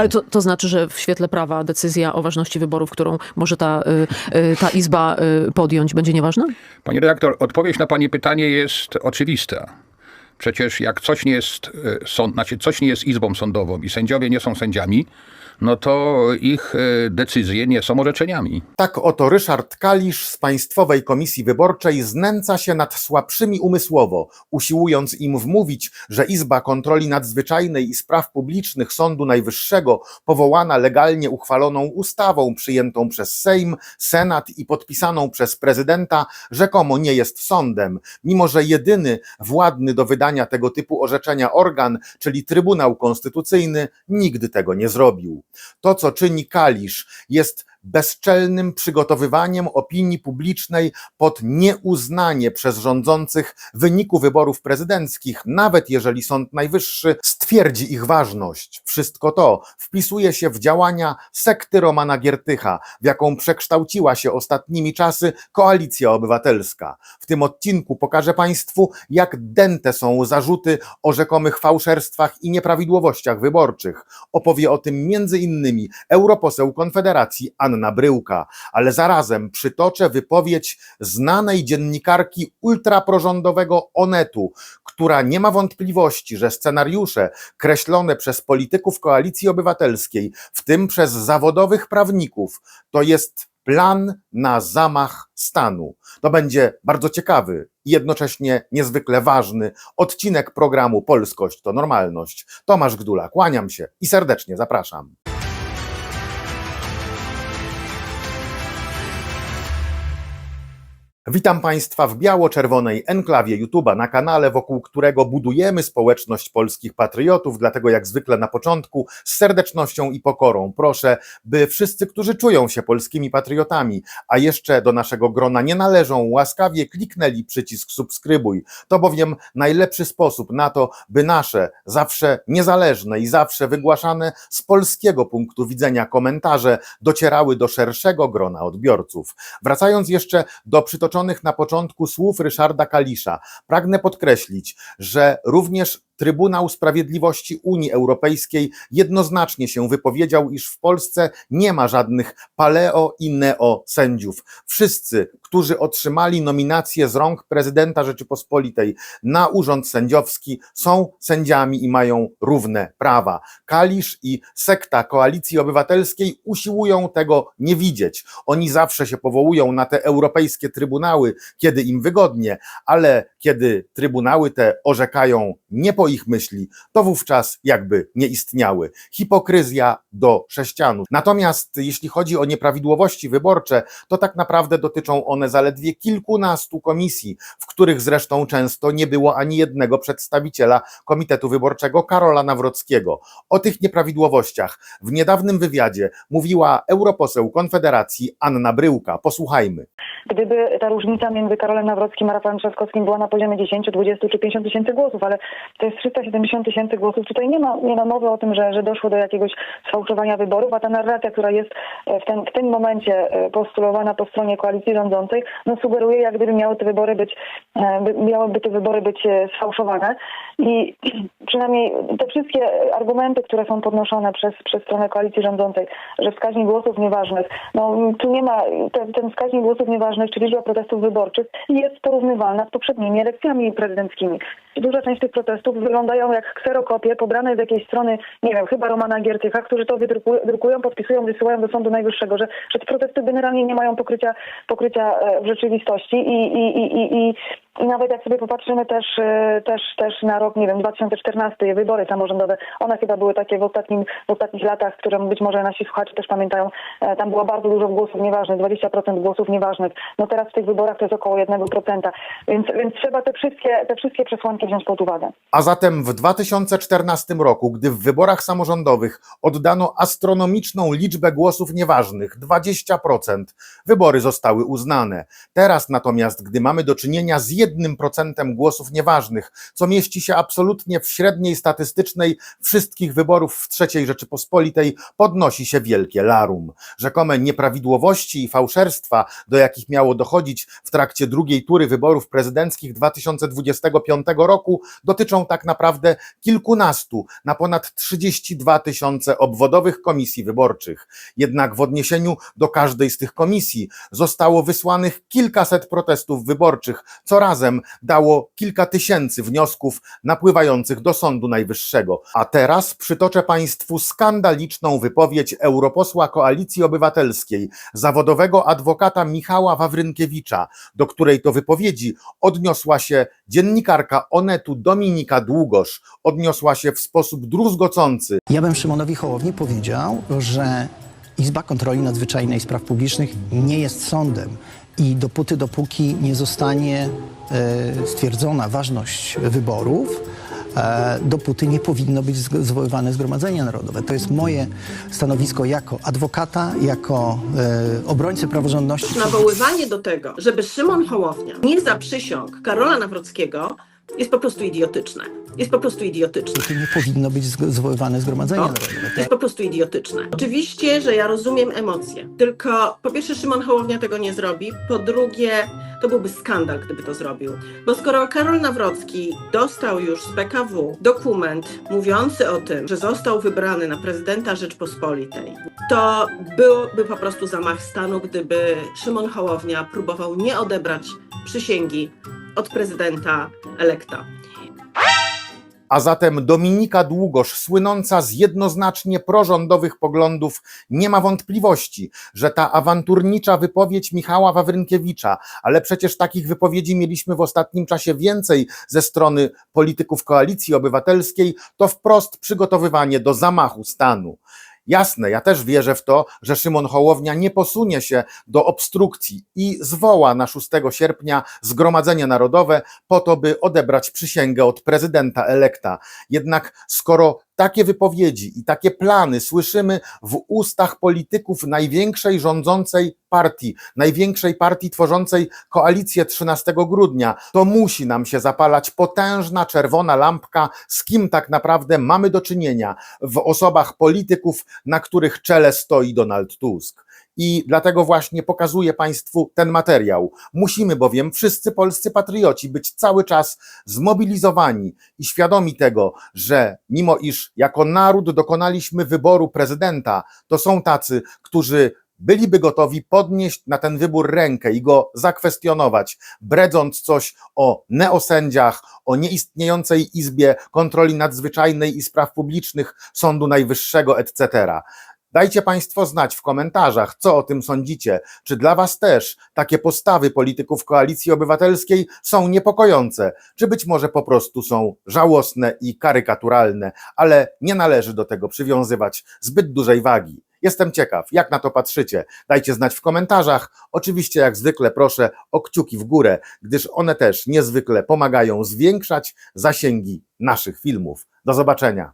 Ale to, to znaczy, że w świetle prawa decyzja o ważności wyborów, którą może ta, y, y, ta Izba y, podjąć, będzie nieważna? Pani redaktor, odpowiedź na pani pytanie jest oczywista. Przecież jak coś nie jest e, sąd, znaczy coś nie jest izbą sądową i sędziowie nie są sędziami, no to ich e, decyzje nie są orzeczeniami. Tak oto Ryszard Kalisz z Państwowej Komisji Wyborczej znęca się nad słabszymi umysłowo, usiłując im wmówić, że Izba Kontroli Nadzwyczajnej i Spraw Publicznych Sądu Najwyższego, powołana legalnie uchwaloną ustawą przyjętą przez Sejm, Senat i podpisaną przez prezydenta, rzekomo nie jest sądem, mimo że jedyny władny do wydania tego typu orzeczenia organ, czyli Trybunał Konstytucyjny, nigdy tego nie zrobił. To, co czyni Kalisz, jest bezczelnym przygotowywaniem opinii publicznej pod nieuznanie przez rządzących wyniku wyborów prezydenckich, nawet jeżeli Sąd Najwyższy stwierdzi ich ważność. Wszystko to wpisuje się w działania sekty Romana Giertycha, w jaką przekształciła się ostatnimi czasy Koalicja Obywatelska. W tym odcinku pokażę Państwu, jak dęte są zarzuty o rzekomych fałszerstwach i nieprawidłowościach wyborczych. Opowie o tym między innymi europoseł Konfederacji Anna Bryłka, ale zarazem przytoczę wypowiedź znanej dziennikarki ultraprorządowego Onetu, która nie ma wątpliwości, że scenariusze kreślone przez polityków Koalicji Obywatelskiej, w tym przez zawodowych prawników, to jest plan na zamach stanu. To będzie bardzo ciekawy i jednocześnie niezwykle ważny odcinek programu Polskość to normalność. Tomasz Gdula, kłaniam się i serdecznie zapraszam. Witam Państwa w biało-czerwonej enklawie YouTube'a na kanale, wokół którego budujemy społeczność polskich patriotów. Dlatego, jak zwykle na początku, z serdecznością i pokorą proszę, by wszyscy, którzy czują się polskimi patriotami, a jeszcze do naszego grona nie należą, łaskawie kliknęli przycisk subskrybuj. To bowiem najlepszy sposób na to, by nasze, zawsze niezależne i zawsze wygłaszane z polskiego punktu widzenia komentarze docierały do szerszego grona odbiorców. Wracając jeszcze do na początku słów Ryszarda Kalisza, pragnę podkreślić, że również Trybunał Sprawiedliwości Unii Europejskiej jednoznacznie się wypowiedział, iż w Polsce nie ma żadnych paleo i neo sędziów. Wszyscy, którzy otrzymali nominację z rąk prezydenta Rzeczypospolitej na urząd sędziowski, są sędziami i mają równe prawa. Kalisz i sekta Koalicji Obywatelskiej usiłują tego nie widzieć. Oni zawsze się powołują na te europejskie trybunały, kiedy im wygodnie, ale kiedy trybunały te orzekają nie po ich myśli, to wówczas jakby nie istniały. Hipokryzja do sześcianu. Natomiast jeśli chodzi o nieprawidłowości wyborcze, to tak naprawdę dotyczą one zaledwie kilkunastu komisji, w których zresztą często nie było ani jednego przedstawiciela Komitetu Wyborczego Karola Nawrockiego. O tych nieprawidłowościach w niedawnym wywiadzie mówiła europoseł Konfederacji Anna Bryłka. Posłuchajmy. Gdyby ta różnica między Karolem Nawrockim a Rafałem Trzaskowskim była na poziomie 10, 20 czy 50 tysięcy głosów, ale to jest 370 tysięcy głosów. Tutaj nie ma, nie ma mowy o tym, że, że doszło do jakiegoś sfałszowania wyborów, a ta narracja, która jest e, w, ten, w tym momencie e, postulowana po stronie koalicji rządzącej, no sugeruje, jak gdyby miały te wybory być, e, by- miałyby te wybory być sfałszowane. I przynajmniej te wszystkie argumenty, które są podnoszone przez, przez stronę koalicji rządzącej, że wskaźnik głosów nieważnych, no tu nie ma, ten, ten wskaźnik głosów nieważnych, czy liczba protestów wyborczych jest porównywalna z poprzednimi elekcjami prezydenckimi. Duża część tych protestów wyglądają jak kserokopie pobrane z jakiejś strony, nie wiem, chyba Romana Giertycha, którzy to wydrukują, drukują, podpisują, wysyłają do Sądu Najwyższego, że, że te protesty generalnie nie mają pokrycia, pokrycia e, w rzeczywistości i, i, i, i, i nawet jak sobie popatrzymy też, e, też, też na rok, nie wiem, 2014, wybory samorządowe, one chyba były takie w, ostatnim, w ostatnich latach, które być może nasi słuchacze też pamiętają, e, tam było bardzo dużo głosów nieważnych, 20% głosów nieważnych. No teraz w tych wyborach to jest około 1%, więc, więc trzeba te wszystkie, te wszystkie przesłanki wziąć pod uwagę. A zatem w 2014 roku, gdy w wyborach samorządowych oddano astronomiczną liczbę głosów nieważnych 20%, wybory zostały uznane. Teraz natomiast, gdy mamy do czynienia z jednym procentem głosów nieważnych, co mieści się absolutnie w średniej statystycznej wszystkich wyborów w III Rzeczypospolitej, podnosi się wielkie larum. Rzekome nieprawidłowości i fałszerstwa, do jakich miało dochodzić w trakcie drugiej tury wyborów prezydenckich 2025 roku, dotyczą tak naprawdę kilkunastu na ponad 32 tysiące obwodowych komisji wyborczych. Jednak w odniesieniu do każdej z tych komisji zostało wysłanych kilkaset protestów wyborczych, co razem dało kilka tysięcy wniosków napływających do Sądu Najwyższego. A teraz przytoczę Państwu skandaliczną wypowiedź europosła Koalicji Obywatelskiej, zawodowego adwokata Michała Wawrynkiewicza, do której to wypowiedzi odniosła się dziennikarka Onetu Dominika Długosz, odniosła się w sposób druzgocący. Ja bym Szymonowi Hołowni powiedział, że Izba Kontroli Nadzwyczajnej Spraw Publicznych nie jest sądem i dopóty, dopóki nie zostanie e, stwierdzona ważność wyborów, e, dopóty nie powinno być zwoływane Zgromadzenie Narodowe. To jest moje stanowisko jako adwokata, jako e, obrońcy praworządności. Nawoływanie do tego, żeby Szymon Hołownia nie zaprzysiągł Karola Nawrockiego, jest po prostu idiotyczne. Jest po prostu idiotyczne. Dopóty nie powinno być zwoływane Zgromadzenie To Narodowe. jest po prostu idiotyczne. Oczywiście, że ja rozumiem emocje, tylko po pierwsze Szymon Hołownia tego nie zrobi, po drugie to byłby skandal, gdyby to zrobił. Bo skoro Karol Nawrocki dostał już z PKW dokument mówiący o tym, że został wybrany na prezydenta Rzeczpospolitej, to byłby po prostu zamach stanu, gdyby Szymon Hołownia próbował nie odebrać przysięgi od prezydenta elekta. A zatem Dominika Długosz, słynąca z jednoznacznie prorządowych poglądów, nie ma wątpliwości, że ta awanturnicza wypowiedź Michała Wawrynkiewicza, ale przecież takich wypowiedzi mieliśmy w ostatnim czasie więcej ze strony polityków koalicji obywatelskiej, to wprost przygotowywanie do zamachu stanu. Jasne, ja też wierzę w to, że Szymon Hołownia nie posunie się do obstrukcji i zwoła na 6 sierpnia Zgromadzenie Narodowe po to, by odebrać przysięgę od prezydenta elekta. Jednak skoro takie wypowiedzi i takie plany słyszymy w ustach polityków największej rządzącej partii, największej partii tworzącej koalicję 13 grudnia, to musi nam się zapalać potężna czerwona lampka, z kim tak naprawdę mamy do czynienia w osobach polityków, na których czele stoi Donald Tusk. I dlatego właśnie pokazuję Państwu ten materiał. Musimy bowiem wszyscy polscy patrioci być cały czas zmobilizowani i świadomi tego, że mimo iż jako naród dokonaliśmy wyboru prezydenta, to są tacy, którzy byliby gotowi podnieść na ten wybór rękę i go zakwestionować, bredząc coś o neosędziach, o nieistniejącej Izbie Kontroli Nadzwyczajnej i Spraw Publicznych Sądu Najwyższego, etc. Dajcie Państwo znać w komentarzach, co o tym sądzicie. Czy dla Was też takie postawy polityków Koalicji Obywatelskiej są niepokojące, czy być może po prostu są żałosne i karykaturalne, ale nie należy do tego przywiązywać zbyt dużej wagi. Jestem ciekaw, jak na to patrzycie. Dajcie znać w komentarzach. Oczywiście, jak zwykle, proszę o kciuki w górę, gdyż one też niezwykle pomagają zwiększać zasięgi naszych filmów. Do zobaczenia.